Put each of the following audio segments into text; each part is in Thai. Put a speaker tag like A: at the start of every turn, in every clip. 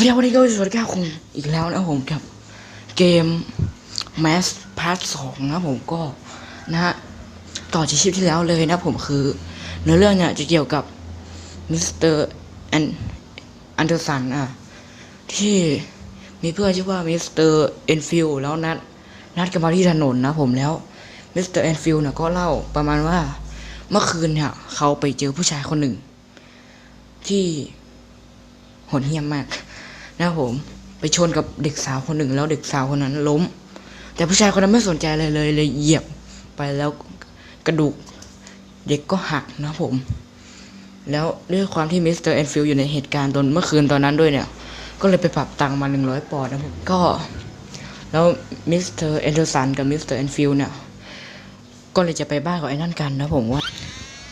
A: วัสดีครับวันนี้ก็สวัสดีครับคุณอีกแล้วนะผมกับเกม Mass Part 2นะผมก็นะฮะต่อจากคลิปที่แล้วเลยนะผมคือเนื้อเรื่องเนี่ยจะเกี่ยวกับมิสเตอร์แอนอันเดอร์สันอะที่มีเพื่อนชื่อว่ามิสเตอร์เอนฟิลแล้วนัดนัดกันมาที่ถนนนะผมแล้วมิสเตอร์เอนฟิลเนี่ยก็เล่าประมาณว่าเมื่อคืนเนี่ยเขาไปเจอผู้ชายคนหนึ่ง ที่โหดเหี้ยมมาก นะครับผม ไปชนกับเด็กสาวคนหนึ่งแล้วเด็กสาวคนนั้นล้ม แต่ผู้ชายคนนั้นไม่สนใจอะไรเลยเลยเหยียบไปแล้วกระดูกเด็กก็หักนะผม แล้วด้วยความที่มิสเตอร์แอนฟิลอยู่ในเหตุการณ์ตอนเมื่อคืนตอนนั้นด้วยเนี่ย ก็เลยไปปรับตังค์มาหนึ่งร้อยปอนด์นะผม ก็ แล้วมิสเตอร์แอนเดอร์สันกับมิสเตอร์แอนฟิลเนี่ย ก็เลยจะไปบ้านกับไอ้นั่นกันนะผมว่า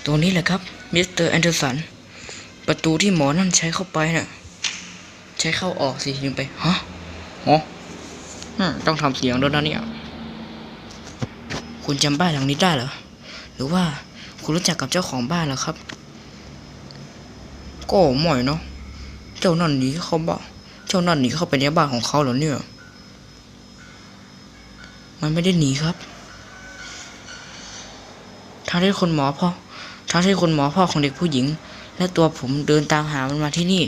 A: ตัวนี้แหละครับมิสเตอร์แอนเดอร์สันประตูที่หมอนั่นใช้เข้าไปเนี่ย ใช้เข้าออกสิถึงไปฮะอ๋อต้องทำเสียงด้วยนะเนี่ย คุณจำบ้านหลังนี้ได้เหรอ หรือว่าคุณรู้จักกับเจ้าของบ้านเหรอครับ ก็ไม่อยเนาะ เจ้านั่นหนีเขาบ้าเจ้านั่นหนีเข้าไปในบ้านของเขาเหรอเนี่ย มันไม่ได้หนีครับทางที่คนหมอพ่อทางที่คนหมอพ่อของเด็กผู้หญิง และตัวผมเดินตามหามันมาที่นี่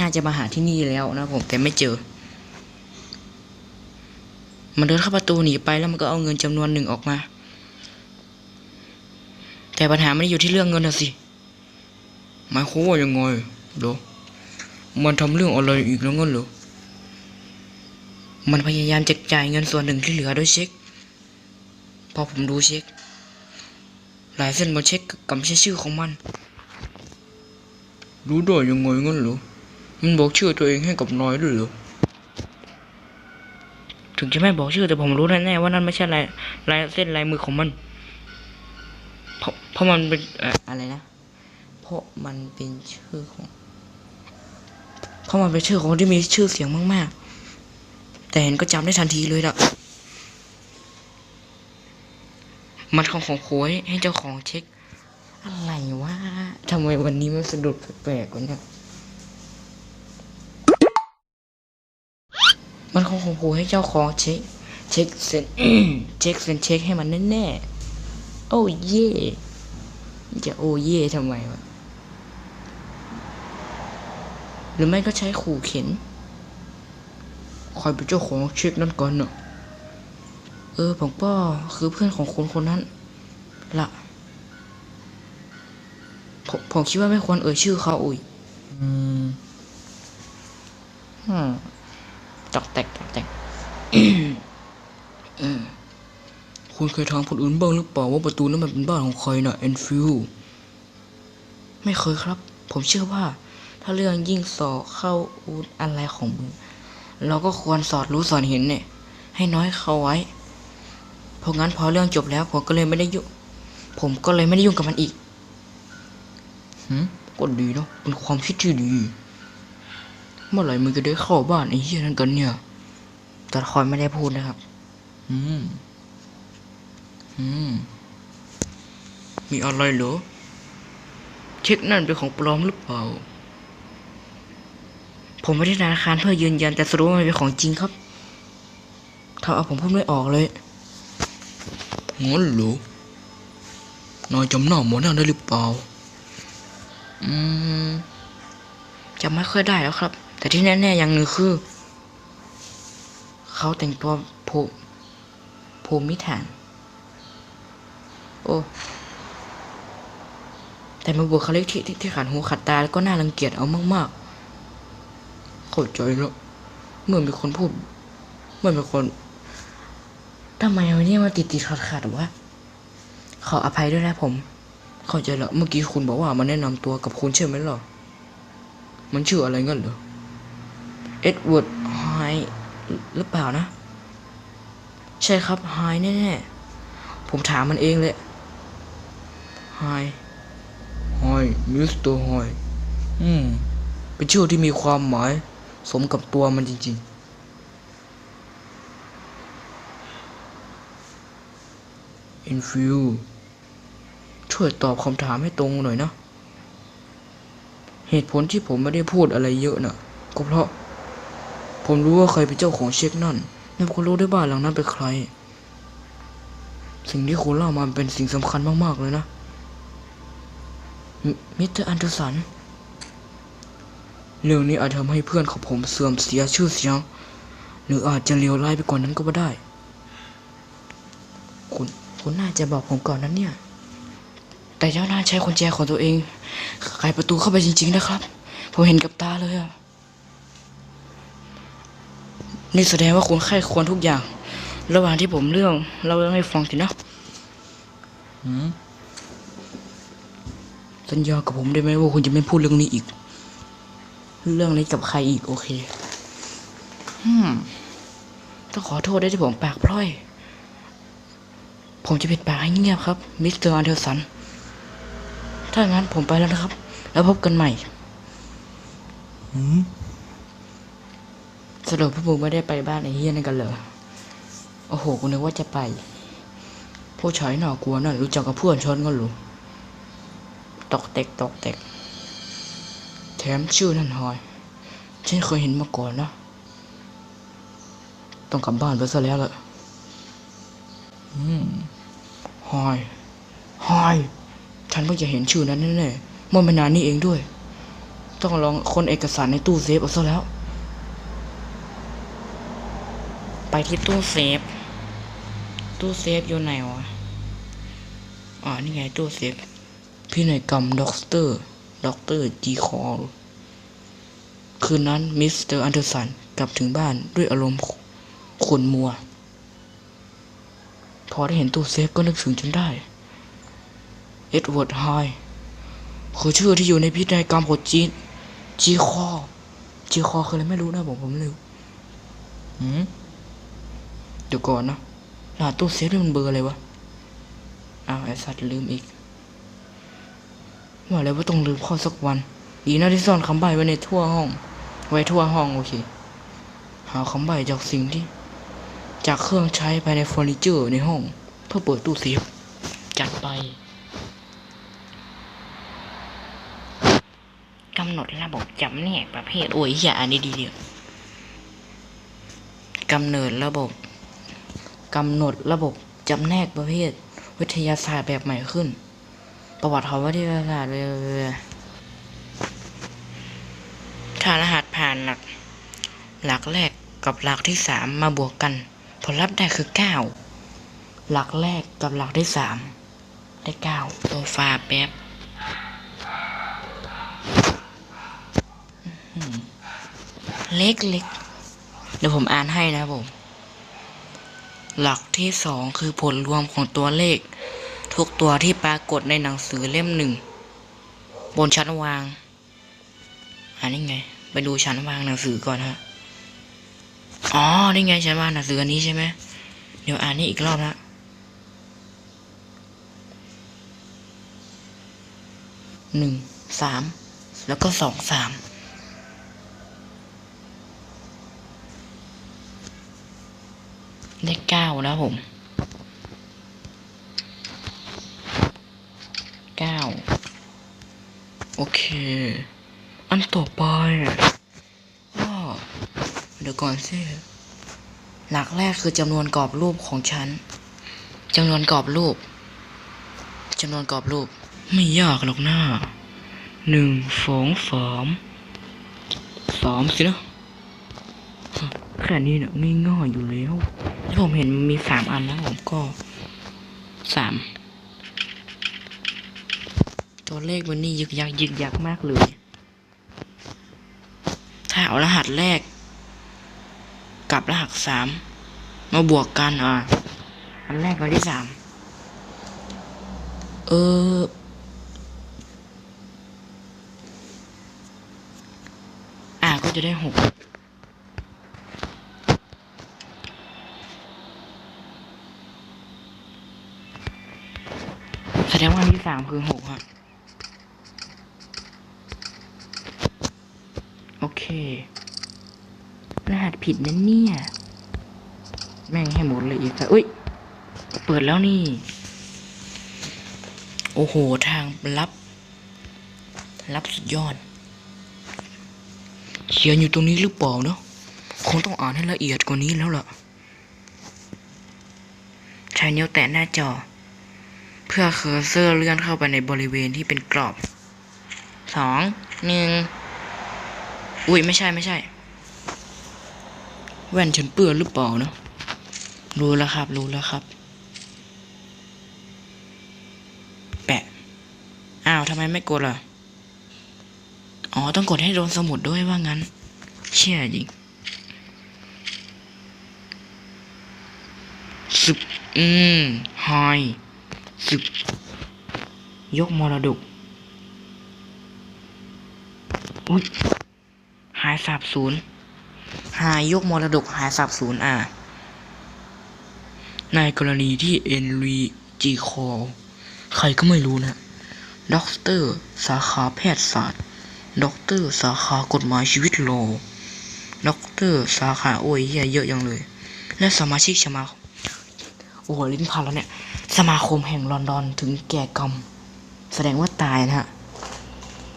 A: น่าจะมาหาที่นี่แล้วนะผมแต่ไม่เจอ มันเดินเข้าประตูหนีไปแล้วมันก็เอาเงินจำนวนหนึ่งออกมา แต่ปัญหาไม่ได้อยู่ที่เรื่องเงินนะสิหมายความว่ายังไงเดี๋ยวมันทำเรื่องอะไรอีกแล้วงั้นเหรอมันพยายามจะจ่ายเงินส่วนหนึ่งที่เหลือด้วยเช็ค พอผมดูเช็ค หลายเส้นบนเช็คกับใช่ชื่อของมัน รู้ด้ยังไงงั้นเหรอ มันบอกชื่อตัวเองให้กับนายด้วยเหรอถึงจะไม่บอกชื่อแต่ผมรู้แน่ๆว่านั่นไม่ใช่ลายลายเส้นลายมือของมัน เพราะเพราะมันเป็นอะไรนะ เพราะมันเป็นชื่อของ เพราะมันเป็นชื่อของที่มีชื่อเสียงมากๆ แต่เห็นก็จำได้ทันทีเลยล่ะ มันของของโค้ยให้เจ้าของเช็ค อะไรวะทำไมวันนี้มันสะดุดแปลกๆวะเนี่ย มันคงคงคงให้เจ้าของเช็คเช็คเซ็นเช็คเซ็นเช็คให้มันแน่ๆโอ้เย่จะโอ้เย่ทำไมวะหรือไม่ก็ใช้ขู่เข็นใครเป็นเจ้าของเช็คนั้นกันเนอะเออผมก็คือเพื่อนของคนคนนั้นละผมผมคิดว่าไม่ควรเอ่ยชื่อเขาอุ้ยอืม คุณเคยถามคนอื่นบ้างหรือเปล่าว่าประตูนั้นมันเป็นบ้านของใครน่ะแอนฟิลไม่เคยครับ ผมเชื่อว่า ถ้าเรื่องยิ่งสอเข้าอูดอะไรของมึงเราก็ควรสอดรู้สอดเห็นเนี่ย ให้น้อยเขาไว้ เพราะงั้นพอเรื่องจบแล้ว ผมก็เลยไม่ได้ยุ่งผมก็เลยไม่ได้ยุ่งกับมันอีกหืมก็ดีเนาะเป็นความคิดที่ดี เมื่อไหร่มึงจะได้เข้าบ้านไอ้เหี้ยนั่นกันเนี่ย แต่คอยไม่ได้พูดนะครับ อืม อืม มีอะไรเหรอ เช็คนั่นเป็นของปลอมหรือเปล่า ผมไม่ได้ธนาคารเพื่อยืนยัน แต่สรุปว่ามันเป็นของจริงครับถ้าเอาผมพูดไม่ออกเลยงั้นเหรอนายจำหน้าหมอนั่นได้หรือเปล่า อืมจำไม่ค่อยได้แล้วครับ แต่ที่แน่ๆอย่างหนึ่งคือ เขาแต่งตัวภูภูมิฐาน โอ้ แต่มันบุคลิกที่ที่ที่ขัดหูขัดตาแล้วก็น่ารังเกียจเอามากๆ เข้าใจแล้วเมื่อมีคนพูด เมื่อมีคนทำไมวันนี้มาติดติดขัดขัดวะขออภัยด้วยนะผม เข้าใจแล้วเมื่อกี้คุณบอกว่ามาแนะนำตัวกับคุณใช่ไหมล่ะมันชื่ออะไรเงั้นเหรอเอ็ดเวิร์ดไฮ หรือเปล่านะ ใช่ครับไฮแน่ๆ ผมถามมันเองเลยไฮไฮมิสเตอร์ไฮอืม เป็นชื่อที่มีความหมาย สมกับตัวมันจริง ๆอินฟิวช่วยตอบคำถามให้ตรงหน่อยนะ เหตุผลที่ผมไม่ได้พูดอะไรเยอะน่ะ ก็เพราะ ผมรู้ว่าใครเป็นเจ้าของเช็คนั่นและผมก็รู้ได้บ้านหลังนั้นเป็นใคร สิ่งที่คุณเล่ามาเป็นสิ่งสำคัญมากๆเลยนะ มิสเตอร์อันเดอร์สัน เรื่องนี้อาจทำให้เพื่อนของผมเสื่อมเสียชื่อเสียง หรืออาจจะเลวร้ายไปกว่านนั้นก็ไม่ได้ คุณ คุณน่าจะบอกผมก่อนนั้นเนี่ย แต่เจ้าน่าใช้กุญแจของตัวเอง ไขประตูเข้าไปจริง ๆ นะครับ ผมเห็นกับตาเลยอะ นี่แสดงว่าคุณไข้ควรทุกอย่าง ระหว่างที่ผมเรื่องเราเรื่องให้ฟังสินะหืมสัญญากับผมได้ไหมว่าคุณจะไม่พูดเรื่องนี้อีก เรื่องนี้กับใครอีกโอเคอืมต้องขอโทษด้วยที่ผมปากพร่อย ผมจะปิดปากให้เงียบครับ มิสเตอร์อันเดอร์สัน ถ้างั้นผมไปแล้วนะครับ แล้วพบกันใหม่ สรุปพวกมึงไม่ได้ไปบ้านไอ้เฮียนั่นกันเหรอ โอ้โห กูนึกว่าจะไปผู้ชายน่ากลัวนั่นรู้จักกับเพื่อนชนกันหรือตอกเตกตอกเตก แถมชื่อนั่นหอย ฉันเคยเห็นมาก่อนนะ ต้องกลับบ้านไปซะแล้วล่ะอืมหอยหอย ฉันเพิ่งจะเห็นชื่อนั้นแน่ๆเมื่อไม่นานนี้เองด้วย ต้องลองคนเอกสารในตู้เซฟเอาซะแล้ว ไป ที่ตู้เซฟ ตู้เซฟอยู่ไหนวะ อ๋อ นี่ไงตู้เซฟ พี่นายกรรมด็อกเตอร์ด็อกเตอร์จีคอลคืนนั้นมิสเตอร์อันเดอร์สันกลับถึงบ้านด้วยอารมณ์ขุ่นมัว พอได้เห็นตู้เซฟก็นึกถึงจนได้ เอ็ดเวิร์ดไฮคือชื่อที่อยู่ในพินัยกรรมของจีจีคอจีคอคืออะไรไม่รู้นะผมผมไม่รู้หืม เดี๋ยวก่อนนะรหัสตู้เซฟนี่มันเบอร์อะไรวะ อ้าวไอสัตว์ลืมอีก ว่าแล้วว่าต้องลืมข้อสักวันดีนะที่ซ่อนคำใบ้ไว้ในทั่วห้อง ไว้ทั่วห้องโอเค หาคำใบ้จากสิ่งที่ จากเครื่องใช้ภายในเฟอร์นิเจอร์ในห้อง เพื่อเปิดตู้เซฟ จัดไปกำหนดระบบจำแนกประเภทโอ้ยอย่าอันนี้ดีเดียวกำเนิดระบบ กำหนดระบบจำแนกประเภท วิทยาศาสตร์แบบใหม่ขึ้น ประวัติของวิทยาศาสตร์เลยถ้ารหัสผ่านหลัก หลักแรกกับหลักที่สามมาบวกกัน ผลลัพธ์ได้คือเก้าหลักแรกกับหลักที่สามได้เก้าโซฟาแป๊บเล็กเล็กเดี๋ยวผมอ่านให้นะผม หลักที่สองคือผลรวมของตัวเลข ทุกตัวที่ปรากฏในหนังสือเล่มหนึ่ง บนชั้นวางอันนี้ไง ไปดูชั้นวางหนังสือก่อนฮะอ๋อนี่ไงชั้นวางหนังสืออันนี้ใช่ไหมเดี๋ยวอ่านนี่อีกรอบนะหนึ่งสามแล้วก็สองสาม ได้เก้าแล้วผมเก้าโอเค อันต่อไปก็เดี๋ยวก่อนสิหลักแรกคือจำนวนกรอบรูปของฉันจำนวนกรอบรูปจำนวนกรอบรูป ไม่ยากหรอกหน้าหนึ่งสองสามสามสินะแค่นี้เนี่ยง่ายๆอยู่แล้ว ที่ผมเห็นมีสามอันนะผมก็สามตัวเลขมันนี่ยึกยักยึกยักมากเลย ถ้าเอารหัสแรก กับรหัสสามมาบวกกันอะอันแรกกับที่สามเอออ่าก็จะได้หก แสาอันที่สามคือหกฮะโอเค รหัสผิดนะเนี่ย แม่งให้หมดเลยอีกแต่อุ้ย เปิดแล้วนี่ โอ้โห ทางลับ ลับสุดยอด เขียนอยู่ตรงนี้หรือเปล่าเนาะ คงต้องอ่านให้ละเอียดกว่านี้แล้วล่ะ ใช้นิ้วแตะหน้าจอ เพื่อเคอร์เซอร์เลื่อนเข้าไปในบริเวณที่เป็นกรอบสองหนึ่งอุ้ยไม่ใช่ไม่ใช่ แว่นฉันเปื้อนหรือเปล่าเนาะรู้แล้วครับ รู้แล้วครับ แปะ อ้าวทำไมไม่กดล่ะ อ๋อ ต้องกดให้โดนสมุดด้วยว่างั้น เชี่ยจริงสึบอืมไฮ สึบยกมรดก อุ้ยหายสาบศูนย์หายยกมรดกหายสาบศูนย์อะในกรณีที่เอนรีจีคอลใครก็ไม่รู้นะด็อกเตอร์สาขาแพทยศาสตร์ด็อกเตอร์สาขากฎหมายชีวิตโลด็อกเตอร์สาขาโอ้ยเยอะยังเลย และสมาชิกสมาโอ้ลิ้นพันแล้วเนี่ย สมาคมแห่งลอนดอนถึงแก่กรรม แสดงว่าตายนะฮะ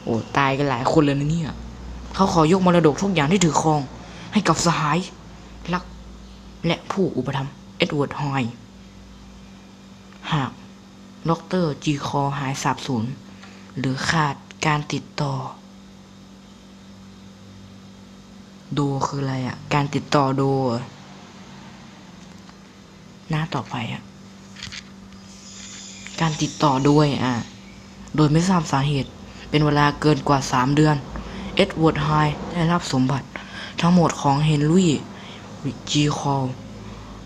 A: โอ้ตายกันหลายคนเลยนะเนี่ย เขาขอยกมรดกทุกอย่างที่ถือครอง ให้กับสหายรัก และผู้อุปถัมภ์เอ็ดเวิร์ดฮอย หากด็อกเตอร์จีคอหายสาบสูญหรือขาดการติดต่อ โดคืออะไรอะ่ะการติดต่อโด หน้าต่อไปอะ่ะ การติดต่อด้วยอะโดยไม่ทราบสาเหตุ เป็นเวลาเกินกว่าสามเดือน เอ็ดเวิร์ดไฮได้รับสมบัติทั้งหมดของเฮนรี่จีคอล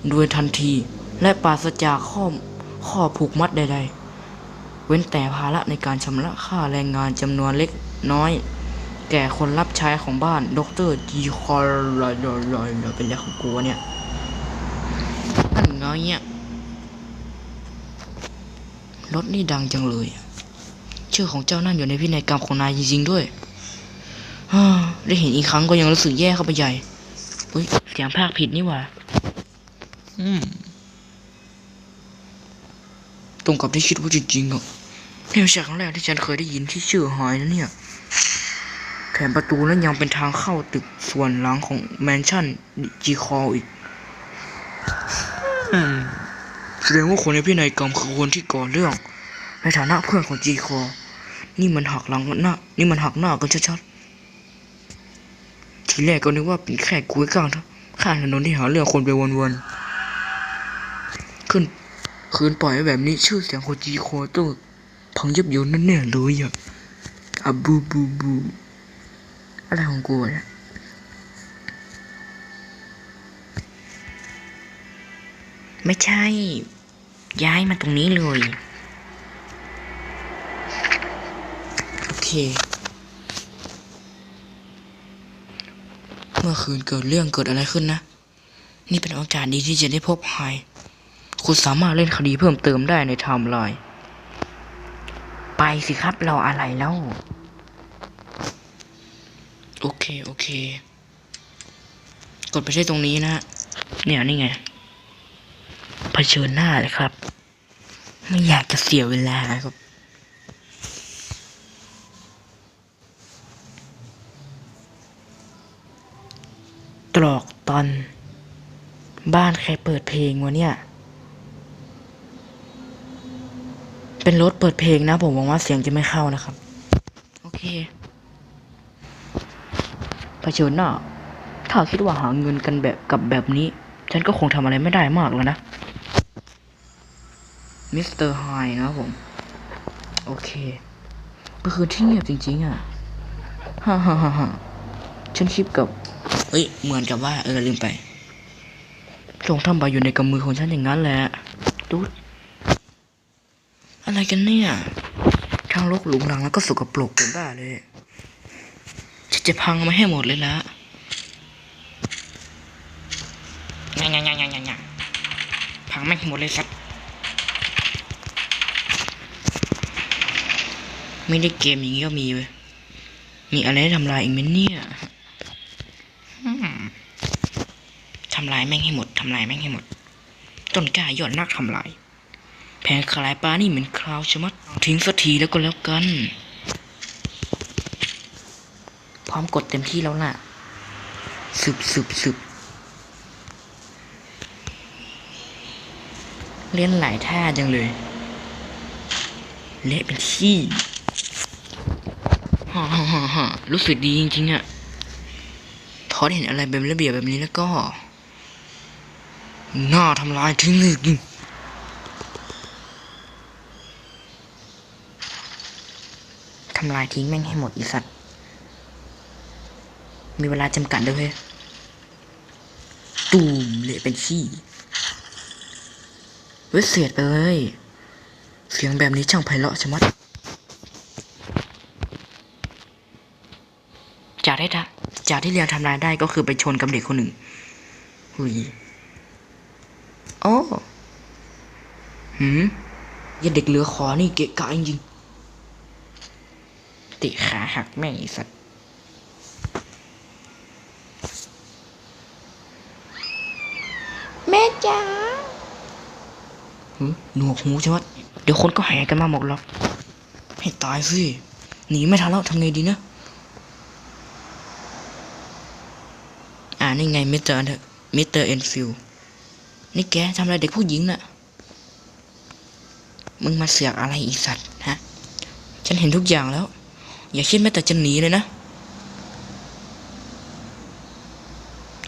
A: โดยทันทีและปราศจากข้อข้อผูกมัดใด ๆ เว้นแต่ภาระในการชำระค่าแรงงานจำนวนเล็กน้อย แก่คนรับใช้ของบ้านดรจีคอลลอยลอยลอยเป็นเรื่องของกูวเนี่ยนั่นไงเรถนี่ดังจังเลยชื่อของเจ้านั่นอยู่ในพินัยกรรมของนายจริงๆด้วยฮได้เห็นอีกครั้งก็ยังรู้สึกแย่เข้าไปใหญ่อุ้ยเสียงภาคผิดนี่หว่า อืม ตรงกับที่คิดว่าจริงๆอะนี่ไม่ใช่ครั้งแรกที่ฉันเคยได้ยินที่ชื่อหายนะเนี่ยแถมประตูนั้นยังเป็นทางเข้าตึกส่วนหลังของแมนชั่นจีคออีก อืม แสดงว่าคนในพินัยกรรมคือคนที่ก่อเรื่อง ในฐานะเพื่อนของจีคอ นี่มันหักหลังหน้า นี่มันหักหน้ากันชัดๆ ทีแรกก็นึกว่าเป็นแค่กุ้ยกลางข้างถนนที่หาเรื่องคนไปวนๆ ขึ้นคืนปล่อยแบบนี้ชื่อเสียงของจีคอต้องพังยับเยินแน่เลยอะอะบูบูบูอะไรของกูเนี่ยไม่ใช่ ย้ายมาตรงนี้เลย โอเค เมื่อคืนเกิดเรื่องเกิดอะไรขึ้นนะ นี่เป็นโอกาสดีที่จะได้พบไฮคุณสามารถเล่นคดีเพิ่มเติมได้ในไทม์ไลน์ไปสิครับเราอะไรแล้ว โอเค โอเค กดไปที่ตรงนี้นะฮะเนี่ย นี่ไงเผชิญหน้าเลยครับ ไม่อยากจะเสียเวลาครับตรอกตอน บ้านใครเปิดเพลงวะเนี่ย เป็นรถเปิดเพลงนะ ผมหวังว่าเสียงจะไม่เข้านะครับ โอเคเผชิญหน้าถ้าคิดว่าหาเงินกันแบบกับแบบนี้ ฉันก็คงทำอะไรไม่ได้มากแล้วนะ มิสเตอร์ไฮนะครับผม โอเค ก็คือที่เงียบจริง ๆ อะฮ่าฮ่าฮ่าฮ่าฉันคิดกับเอ้ย เหมือนกับว่า เออ ลืมไปจงทำใบอยู่ในกำมือของฉันอย่างนั้นแหละตุ๊ดอะไรกันเนี่ยทางรกหลุงหลังแล้วก็สกปรกเป็นบ้าเลยฉันจะพังมาให้หมดเลยละงางางางงงพังไม่ให้หมดเลยสัต ไม่ได้เกมอย่างนี้ก็มีเว้ยมีอะไรทำลายอีกไหมเนี่ยทำลายแม่งให้หมดทำลายแม่งให้หมดต้นกล้ายอดนักทำลาย แผงคลายปลานี่เหมือนคราวชะมัดทิ้งสักทีแล้วก็แล้วกัน พร้อมกดเต็มที่แล้วล่ะสึบสึบสึบเล่นหลายท่าจังเลย เละเป็นขี้ ฮ่าฮ่าฮ่าฮ่ารู้สึกดีจริงๆอะทอดเห็นอะไรเป็นระเบียบแบบนี้แล้วก็ น่าทำลายทิ้งเลยทำลายทิ้งแม่งให้หมดอีสัตว์ มีเวลาจำกัดด้วยเว้ยตูมเละเป็นขี้เว้ยเสียดไปเลย เสียงแบบนี้ช่างไพเราะชะมัด จากได้ทะจากที่เรียนทำรายได้ก็คือไปชนกับเด็กคนหนึ่งหุยโอ้หืมอย่าเด็กเหลือขอนี่เกะกะจริงๆติขาหักแม่งไอีสัตว์
B: แม่จ๋า
A: หึหนวกหูใช่ไหมเดี๋ยวคนก็แห่กันมาหมดหรอกให้ตายสิ หนีไม่ทันแล้วทำไงดีนะานี่ไงมิสเตอร์มิสเตอร์เอ็นฟิลนี่แกทำอะไรเด็กผู้หญิงน่ะ มึงมาเสือกอะไรอีสัตว์ฮะ ฉันเห็นทุกอย่างแล้ว อย่าคิดแม้แต่จะหนีเลยนะ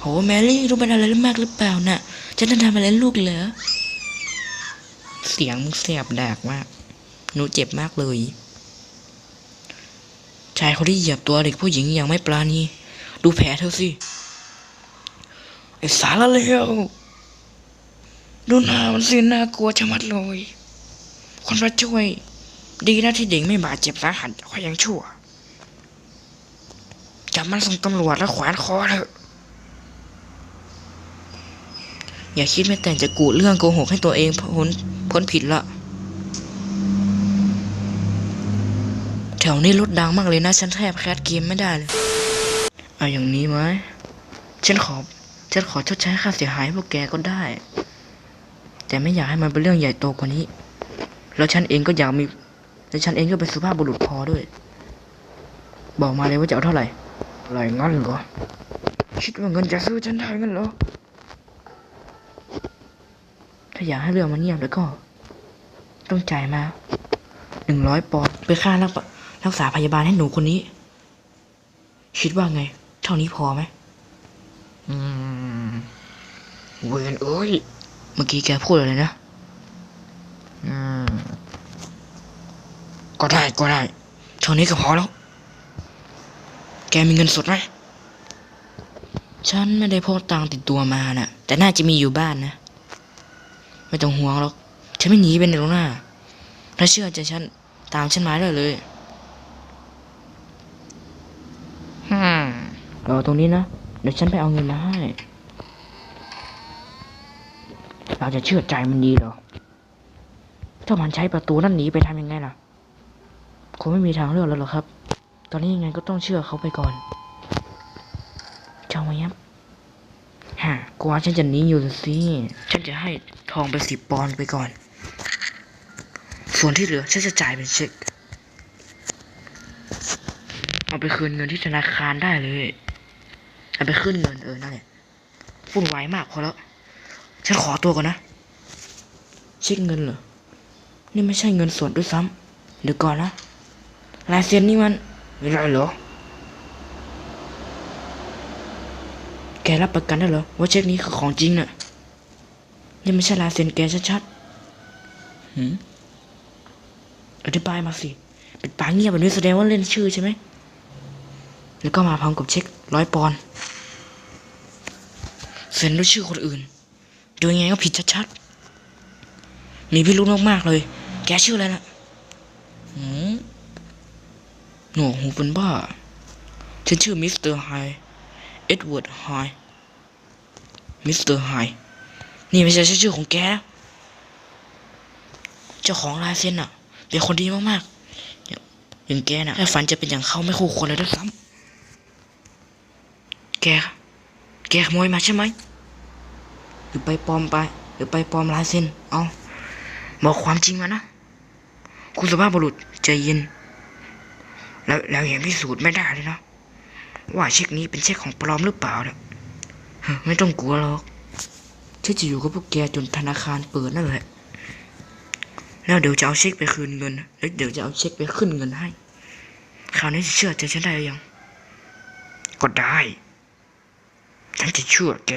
A: โหแมรี่รู้เป็นอะไรมากหรือเปล่าน่ะ ฉันจะทำอะไรลูกเหรอ เสียงมึงเสียบแดกมาก หนูเจ็บมากเลย ชายคนที่เหยียบตัวเด็กผู้หญิงอย่างไม่ปราณี ดูแผลเธอสิ ไอ้สารเลวดูหน้ามันสิน่ากลัวชะมัดเลย คนพระช่วย ดีนะที่เด็กไม่บาดเจ็บสาหัสก็ยังชั่วจับมันส่งตำรวจแล้วแขวนคอเถอะ อย่าคิดแม้แต่จะกูเรื่องโกหกให้ตัวเองพ้นพ้นผิดละ แถวนี้รถดังมากเลยนะ ฉันแทบแคสเกมไม่ได้เลย เอาอย่างนี้ไหมฉันขอ ฉันขอชดใช้ค่าเสียหายให้พวกแกก็ได้ แต่ไม่อยากให้มันเป็นเรื่องใหญ่โตกว่านี้ แล้วฉันเองก็อยากมีและฉันเองก็เป็นสุภาพบุรุษพอด้วย บอกมาเลยว่าจะเอาเท่าไหร่อะไรงั้นเหรอ คิดว่าเงินจะซื้อฉันได้งั้นเหรอ ถ้าอยากให้เรื่องมันเงียบแล้วก็ ต้องจ่ายมาหนึ่งร้อยปอนด์ไปค่ารักษารักษาพยาบาลให้หนูคนนี้ คิดว่าไง เท่านี้พอไหม อืมเวนเอ้ย เมื่อกี้แกพูดอะไรนะ อืม ก็ได้ก็ได้เท่านี้ก็พอแล้ว แกมีเงินสดไหม ฉันไม่ได้พกตังติดตัวมาน่ะ แต่น่าจะมีอยู่บ้านนะ ไม่ต้องห่วงหรอก ฉันไม่หนีไปไหนหรอกนะถ้าเชื่อใจฉัน ตามฉันมาได้เลยฮึรอตรงนี้นะ เดี๋ยวฉันไปเอาเงินมาให้ เราจะเชื่อใจมันดีเหรอ ถ้ามันใช้ประตูนั่นหนีไปทำยังไงล่ะ คงไม่มีทางเลือกแล้วหรอกครับ ตอนนี้ยังไงก็ต้องเชื่อเขาไปก่อน เจ้ามายับฮะกว่าฉันจะหนีอยู่สิ ฉันจะให้ทองไปสิบปอนด์ไปก่อน ส่วนที่เหลือฉันจะจ่ายเป็นเช็ค เอาไปคืนเงินที่ธนาคารได้เลย เอาไปขึ้นเงินเออนั่นแหละวุ่นวายมากพอแล้ว ฉันขอตัวก่อนนะ เช็คเงินเหรอ นี่ไม่ใช่เงินสดด้วยซ้ำเดี๋ยวก่อนนะลายเซ็นนี่มันไม่ได้เหรอ แกรับประกันได้เหรอว่าเช็คนี้คือของจริงน่ะ นี่ไม่ใช่ลายเซ็นแกชัดๆหืมอธิบายมาสิ เป็นปากเงียบแบบนี้แสดงว่าเล่นชื่อใช่ไหม แล้วก็มาพร้อมกับเช็คร้อยปอนด์ เซ็นด้วยชื่อคนอื่น ดูยังไงก็ผิดชัดๆ มีพิรุธมากๆเลย แกชื่ออะไรนะหืมหนวกหูเป็นบ้า ฉันชื่อมิสเตอร์ไฮ เอ็ดเวิร์ดไฮ มิสเตอร์ไฮ นี่ไม่ใช่ชื่อของแก เจ้าของลายเซ็นอะเป็นคนดีมากๆ อย่างแกน่ะแค่ฝันจะเป็นอย่างเขาไม่คู่ควรเลยด้วยซ้ำแก แกขโมยมาใช่ไหม หรือไปปลอมไป หรือไปปลอมลายเซ็นเอาบอกความจริงมานะ คุณสุภาพบุรุษใจเย็น แล้วแล้วยังพิสูจน์ไม่ได้เลยนะว่าเช็คนี้เป็นเช็คของปลอมหรือเปล่าเนี่ยไม่ต้องกลัวหรอกฉันจะอยู่กับพวกแกจนธนาคารเปิดนั่นแหละ แล้วเดี๋ยวจะเอาเช็คไปคืนเงิน แล้วเดี๋ยวจะเอาเช็คไปขึ้นเงินให้ คราวนี้จะเชื่อใจฉันได้ยัง ก็ได้ ฉันจะเชื่อแก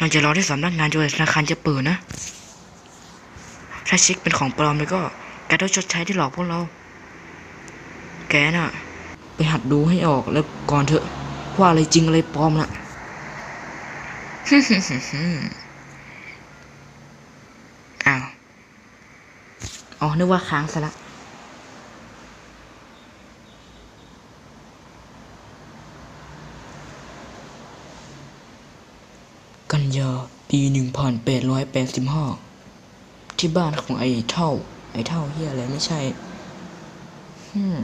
A: เราจะรอที่สำนักงานจนธนาคารจะเปิดนะ ถ้าเช็คเป็นของปลอมแล้วก็แกต้องชดใช้ที่หลอกพวกเรา แกน่ะ ไปหัดดูให้ออกแล้วก่อนเถอะ ว่าอะไรจริงอะไรปลอมน่ะอ้าว อ๋อ นึกว่าค้างซะละ กันยา ปีหนึ่งพันแปดร้อยแปดสิบห้าที่บ้านของไอ้เท่า ไอ้เท่าเฮียอะไรไม่ใช่ฮึม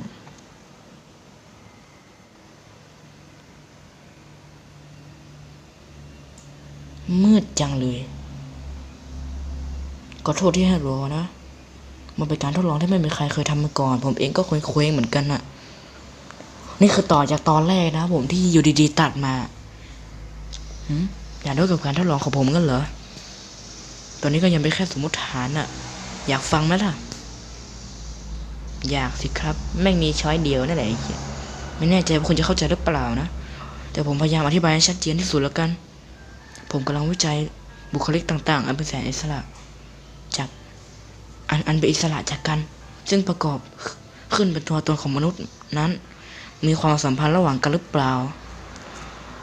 A: มืดจังเลยก็โทษที่ให้รอนะ มันเป็นการทดลองที่ไม่มีใครเคยทำมาก่อน ผมเองก็เคว้งๆเหมือนกันน่ะ นี่คือต่อจากตอนแรกนะผมที่อยู่ดีๆตัดมาหืม อยากด้วยกับการทดลองของผมกันเหรอ ตอนนี้ก็ยังเป็นแค่สมมติฐานน่ะอยากฟังไหมล่ะ อยากสิครับแม่มีช้อยเดียวนั่นแหละไอ้เหี้ยไม่แน่ใจว่าคุณจะเข้าใจหรือเปล่านะ แต่ผมพยายามอธิบายให้ชัดเจนที่สุดแล้วกัน ผมกำลังวิจัยบุคลิกต่าง ๆ อันเป็นแสนอิสระจากอันอันเป็นอิสระจากกัน ซึ่งประกอบขึ้นเป็นตัวตนของมนุษย์นั้น มีความสัมพันธ์ระหว่างกันหรือเปล่า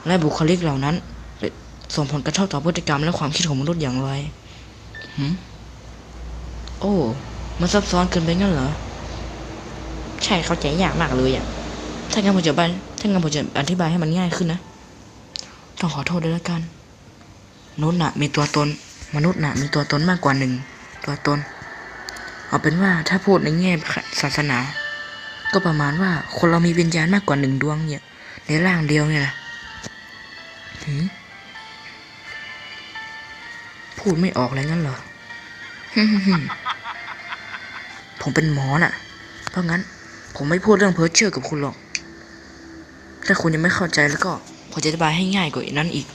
A: และบุคลิกเหล่านั้น ส่งผลกระทบต่อพฤติกรรมและความคิดของมนุษย์อย่างไรหืมโอ้ มันซับซ้อนเกินไปงั้นเหรอ ใช่เข้าใจยากมากเลยอะ ถ้างั้นผมจะบันถ้างั้นผมจะอธิบายให้มันง่ายขึ้นนะ ต้องขอโทษด้วยแล้วกัน มนุษย์น่ะมีตัวตน มนุษย์น่ะมีตัวตนมากกว่าหนึ่งตัวตน เอาเป็นว่าถ้าพูดในแง่ศาสนา ก็ประมาณว่าคนเรามีวิญญาณมากกว่าหนึ่งดวงเนี่ย ในร่างเดียวเนี่ยนะหืม พูดไม่ออกเลยงั้นเหรอ ผมเป็นหมอน่ะ เพราะงั้น ผมไม่พูดเรื่องเพ้อเชื่อกับคุณหรอก ถ้าคุณยังไม่เข้าใจแล้วก็ผมจะอธิบายให้ง่ายกว่านั้นอีก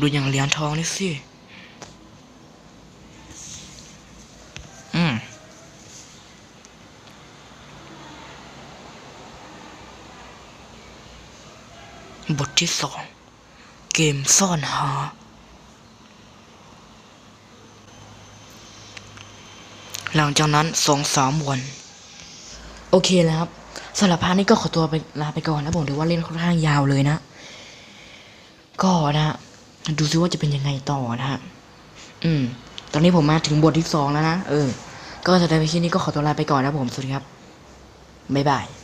A: ดูอย่างเหรียญทองนี่สิ อืม บทที่สอง เกมซ่อนหา หลังจากนั้นสองสามวัน โอเคแล้วครับสำหรับพาร์ทนี้ก็ขอตัวไปลาไปก่อนนะผมถือว่าเล่นค่อนข้างยาวเลยนะ ก็นะฮะดูซิว่าจะเป็นยังไงต่อนะฮะอืม ตอนนี้ผมมาถึงบทที่สองแล้วนะเออ ก็สำหรับในคลิปนี้ก็ขอตัวลาไปก่อนนะผมสวัสดีครับบ๊ายบาย